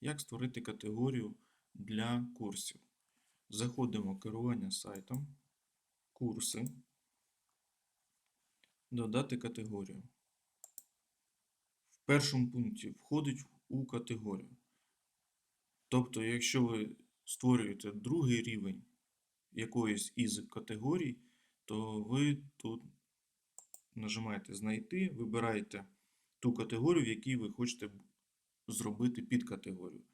як створити категорію для курсів. Заходимо в керування сайтом, курси, додати категорію. В першому пункті входить у категорію. Тобто, якщо ви створюєте другий рівень якоїсь із категорій, то ви тут нажимаєте Знайти, вибираєте ту категорію, в якій ви хочете зробити підкатегорію.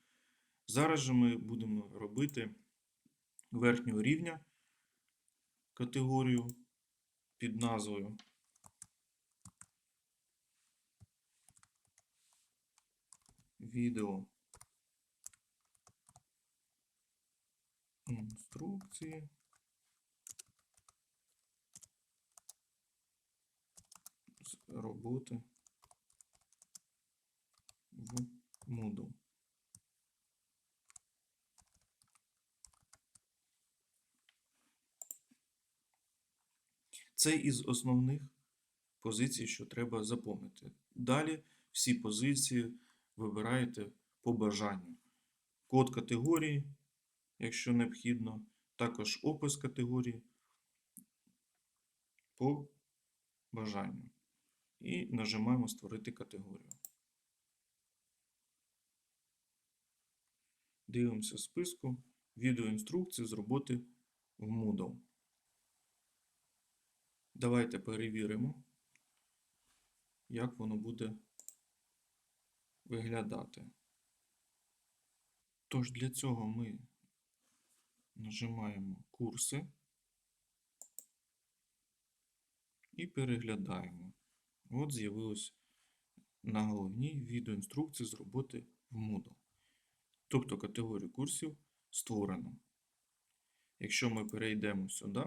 Зараз же ми будемо робити верхнього рівня категорію під назвою. Відео. Інструкції. Роботи в Moodle. Це із основних позицій, що треба запомнити. Далі всі позиції вибираєте по бажанню. Код категорії, якщо необхідно, також опис категорії по бажанню. І нажимаємо Створити категорію. Дивимося списку відеоінструкції з роботи в Moodle. Давайте перевіримо, як воно буде виглядати. Тож для цього ми нажимаємо курси і переглядаємо. От з'явилось на головній відеоінструкції з роботи в Moodle. Тобто категорію курсів створено. Якщо ми перейдемо сюди,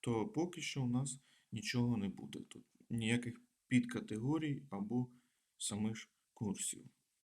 то поки що у нас нічого не буде тут. Ніяких підкатегорій або самих курсів.